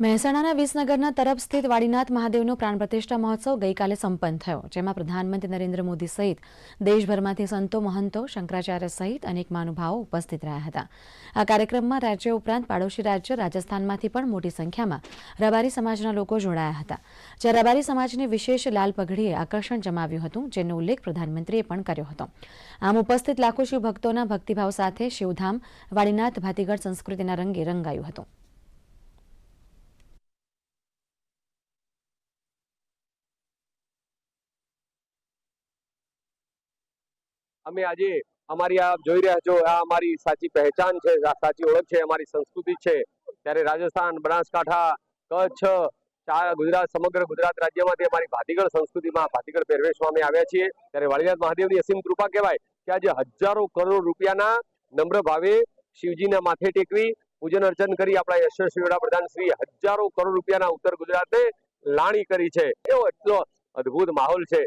મહેસાણાના વિસનગરના તરફ સ્થિત વાડીનાથ મહાદેવનો પ્રાણ પ્રતિષ્ઠા મહોત્સવ ગઈકાલે સંપન્ન થયો, જેમાં પ્રધાનમંત્રી નરેન્દ્ર મોદી સહિત દેશભરમાંથી સંતો, મહંતો, શંકરાચાર્ય સહિત અનેક મહાનુભાવો ઉપસ્થિત રહ્યા હતા. આ કાર્યક્રમમાં રાજ્ય ઉપરાંત પાડોશી રાજ્ય, રાજસ્થાનમાંથી પણ મોટી સંખ્યામાં રબારી સમાજના લોકો જોડાયા હતા. જ્યાં રબારી સમાજની વિશેષ લાલ પગડીએ આકર્ષણ જમાવ્યું હતું, જેનો ઉલ્લેખ પ્રધાનમંત્રીએ પણ કર્યો હતો. આમ ઉપસ્થિત લાખો શિવ ભક્તોના ભક્તિભાવ સાથે શિવધામ, વાડીનાથ ભાતીગઢ સંસ્કૃતિના રંગે રંગાયું હતું. અમે આજે અમારી આ જોઈ રહ્યા છો, આ અમારી સાચી પહેચાન છે સાચી ઓળખ છે, અમારી સંસ્કૃતિ છે. ત્યારે રાજસ્થાન, બનાસકાંઠા, કચ્છ ગુજરાત, સમગ્ર ગુજરાત રાજ્યમાંથી અમારી ભાતીગળ સંસ્કૃતિમાં ભાતીગળ પહેરવેશમાં અમે આવ્યા છીએ. ત્યારે વાળીનાથ મહાદેવની અસીમ કૃપા કહેવાય કે આજે હજારો કરોડ રૂપિયાના નમ્ર ભાવે શિવજીના માથે ટેકવી, પૂજન અર્ચન કરી આપણા યશસ્વી વડાપ્રધાન શ્રી હજારો કરોડ રૂપિયાના ઉત્તર ગુજરાતને લાણી કરી છે. એવો એટલો અદભુત માહોલ છે.